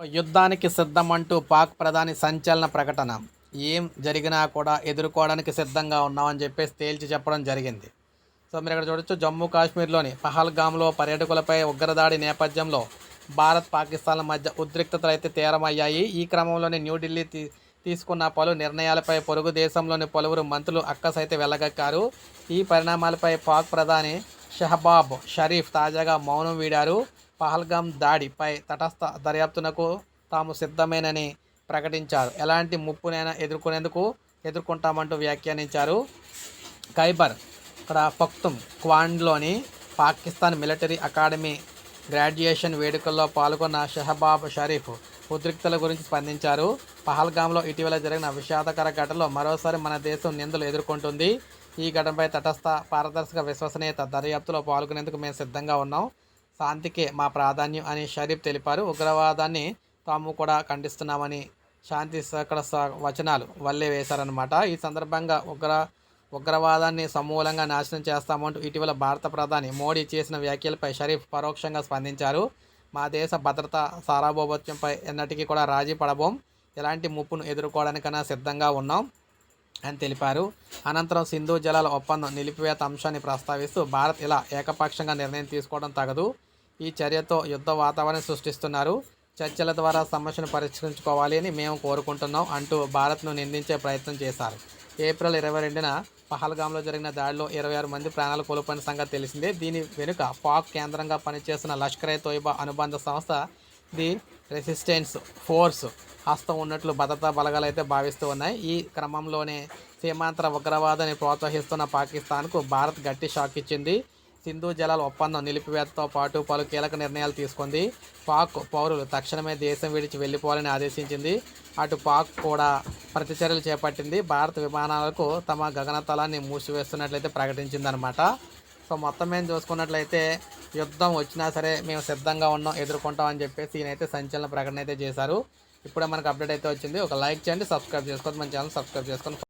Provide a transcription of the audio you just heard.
యుద్ధానికి సిద్ధమంటూ పాక్ ప్రధాని సంచలన ప్రకటన. ఏం జరిగినా కూడా ఎదుర్కోవడానికి సిద్ధంగా ఉన్నామని చెప్పేసి తేల్చి చెప్పడం జరిగింది. సో మీరు ఇక్కడ చూడొచ్చు జమ్మూ కాశ్మీర్లోని పహల్గామ్లో పర్యాటకులపై ఉగ్రదాడి నేపథ్యంలో భారత్ పాకిస్తాన్ల మధ్య ఉద్రిక్తతలు అయితే తీరమయ్యాయి. ఈ క్రమంలోనే న్యూఢిల్లీ తీ తీసుకున్న పలు నిర్ణయాలపై పొరుగు దేశంలోని పలువురు మంత్రులు అక్కసైతే వెళ్ళగక్కారు ఈ పరిణామాలపై పాక్ ప్రధాని షహబాబ్ షరీఫ్ తాజాగా మౌనం వీడారు. పహల్గామ్ దాడిపై తటస్థ దర్యాప్తునకు తాము సిద్ధమేనని ప్రకటించారు. ఎలాంటి ముప్పునైనా ఎదుర్కొనేందుకు ఎదుర్కొంటామంటూ వ్యాఖ్యానించారు ఖైబర్ ఇక్కడ పక్తుం క్వాండ్లోని పాకిస్తాన్ మిలిటరీ అకాడమీ గ్రాడ్యుయేషన్ వేడుకల్లో పాల్గొన్న షహబాబ్ షరీఫ్ ఉద్రిక్తల గురించి స్పందించారు. పహల్గామ్లో ఇటీవల జరిగిన విషాదకర ఘటనలో మరోసారి మన దేశం నిందలు ఎదుర్కొంటుంది. ఈ ఘటనపై తటస్థ పారదర్శక విశ్వసనీయత దర్యాప్తులో పాల్గొనేందుకు మేము సిద్ధంగా ఉన్నాం. శాంతికే మా ప్రాధాన్యం అని షరీఫ్ తెలిపారు. ఉగ్రవాదాన్ని తాము కూడా ఖండిస్తున్నామని శాంతి సకల వచనాలు వల్లే వేశారనమాట ఈ సందర్భంగా ఉగ్ర ఉగ్రవాదాన్ని సమూలంగా నాశనం చేస్తామంటూ ఇటీవల భారత ప్రధాని మోడీ చేసిన వ్యాఖ్యలపై షరీఫ్ పరోక్షంగా స్పందించారు. మా దేశ భద్రత సారాభౌమత్యంపై ఎన్నటికీ కూడా రాజీ పడబోం. ఎలాంటి ముప్పును ఎదుర్కోవడానికైనా సిద్ధంగా ఉన్నాం అని తెలిపారు. అనంతరం సింధు జలాల ఒప్పందం నిలిపివేత అంశాన్ని ప్రస్తావిస్తూ భారత్ ఇలా ఏకపక్షంగా నిర్ణయం తీసుకోవడం తగదు. ఈ చర్యతో యుద్ధ వాతావరణం సృష్టిస్తున్నారు. చర్చల ద్వారా సమస్యను పరిష్కరించుకోవాలి అని మేము కోరుకుంటున్నాం అంటూ భారత్ను నిందించే ప్రయత్నం చేశారు. ఏప్రిల్ ఇరవై రెండున పహల్గామ్లో జరిగిన దాడిలో ఇరవై ఆరు మంది ప్రాణాలు కోల్పోయిన సంగతి తెలిసిందే. దీని వెనుక పాక్ కేంద్రంగా పనిచేస్తున్న లష్కర్ ఏ తోయిబా అనుబంధ సంస్థ ది రెసిస్టెన్స్ ఫోర్స్ హస్తం ఉన్నట్లు భద్రతా బలగాలు అయితే భావిస్తూ ఉన్నాయి. ఈ క్రమంలోనే సీమాంతర ఉగ్రవాదాన్ని ప్రోత్సహిస్తున్న పాకిస్తాన్కు భారత్ గట్టి షాక్ ఇచ్చింది. సింధు జలాల ఒప్పందం నిలిపివేతతో పాటు పలు కీలక నిర్ణయాలు తీసుకుంది. పాక్ పౌరులు తక్షణమే దేశం విడిచి వెళ్ళిపోవాలని ఆదేశించింది. అటు పాక్ కూడా ప్రతిచర్యలు చేపట్టింది. భారత విమానాలకు తమ గగనతలాన్ని మూసివేస్తున్నట్లయితే ప్రకటించిందనమాట సో మొత్తం మేము చూసుకున్నట్లయితే యుద్ధం వచ్చినా సరే మేము సిద్ధంగా ఉన్నాం ఎదుర్కొంటాం అని చెప్పేసి ఈయనైతే సంచలన ప్రకటన అయితే చేశారు. ఇప్పుడే మనకు అప్డేట్ అయితే వచ్చింది. ఒక లైక్ చేయండి సబ్స్క్రైబ్ చేసుకోండి మన ఛానల్ సబ్స్క్రైబ్ చేసుకొని